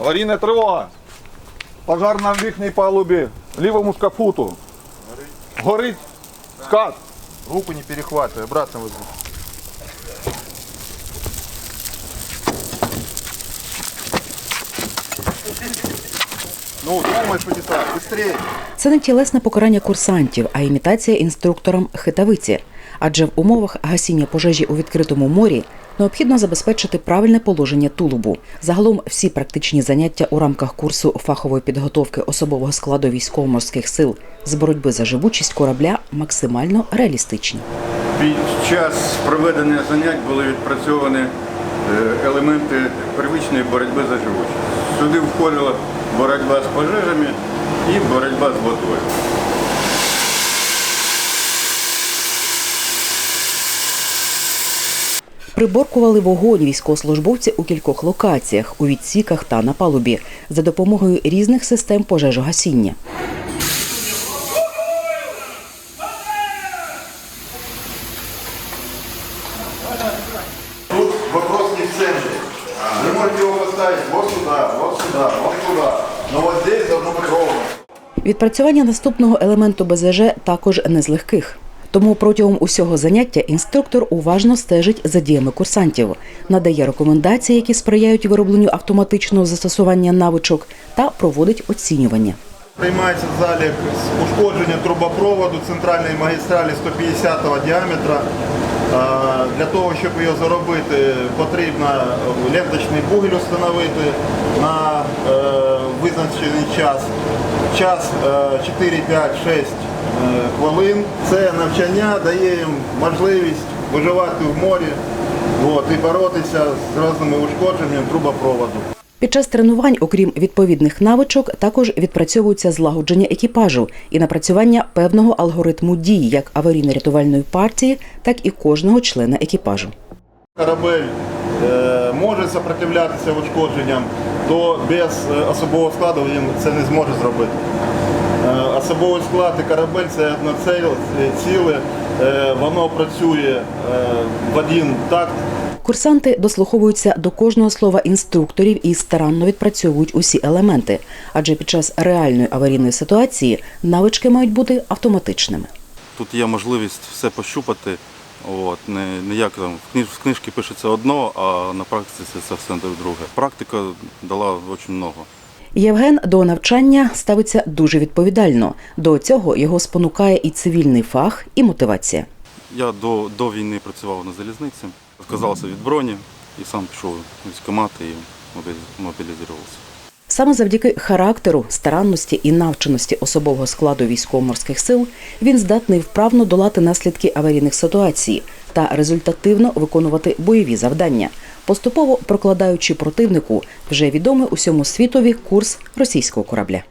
Аварійна тривога. Пожар на верхній палубі, лівому шкафуту. Горить скат. Руку не перехватывай, обратно возьми. Ну, думай, что не быстрее. Це не тілесне покарання курсантів, а імітація інструкторам хитавиці. Адже в умовах гасіння пожежі у відкритому морі необхідно забезпечити правильне положення тулубу. Загалом всі практичні заняття у рамках курсу фахової підготовки особового складу військово-морських сил з боротьби за живучість корабля максимально реалістичні. Під час проведення занять були відпрацьовані е, елементи первичної боротьби за живучість. Сюди входила боротьба з пожежами і боротьба з водою. Приборкували вогонь військовослужбовці у кількох локаціях, у відсіках та на палубі за допомогою різних систем пожежогасіння. Тут вопрос не в центре. Вы можете. Но вот здесь должно быть ровно. Відпрацювання наступного елементу БЗЖ також не з легких. Тому протягом усього заняття інструктор уважно стежить за діями курсантів, надає рекомендації, які сприяють виробленню автоматичного застосування навичок, та проводить оцінювання. Приймається залік з ушкодження трубопроводу центральної магістралі 150-го діаметра. Для того, щоб його заробити, потрібно ленточний бугель встановити на е, визначений час. Час е, 4, 5, 6 е, хвилин. Це навчання дає їм можливість виживати в морі от, і боротися з різними ушкодженнями трубопроводу. Під час тренувань, окрім відповідних навичок, також відпрацьовується злагодження екіпажу і напрацювання певного алгоритму дій як аварійно-рятувальної партії, так і кожного члена екіпажу. корабель е, може сопротивлятися ушкодженням, то без е, особового складу він це не зможе зробити. Е, Особовий склад і корабель це одне ціле, ціле, е, воно працює е, в один такт. Курсанти дослуховуються до кожного слова інструкторів і старанно відпрацьовують усі елементи, адже під час реальної аварійної ситуації навички мають бути автоматичними. Тут є можливість все пощупати. От, не, не як там в, книж, в книжці пишеться одно, а на практиці це все друге. Практика дала дуже багато. Євген до навчання ставиться дуже відповідально. До цього його спонукає і цивільний фах, і мотивація. Я до, до війни працював на залізниці, відказався від броні і сам пішов військкомат і мобілізувався. Саме завдяки характеру, старанності і навченості особового складу військово-морських сил він здатний вправно долати наслідки аварійних ситуацій та результативно виконувати бойові завдання, поступово прокладаючи противнику вже відомий усьому світові курс російського корабля.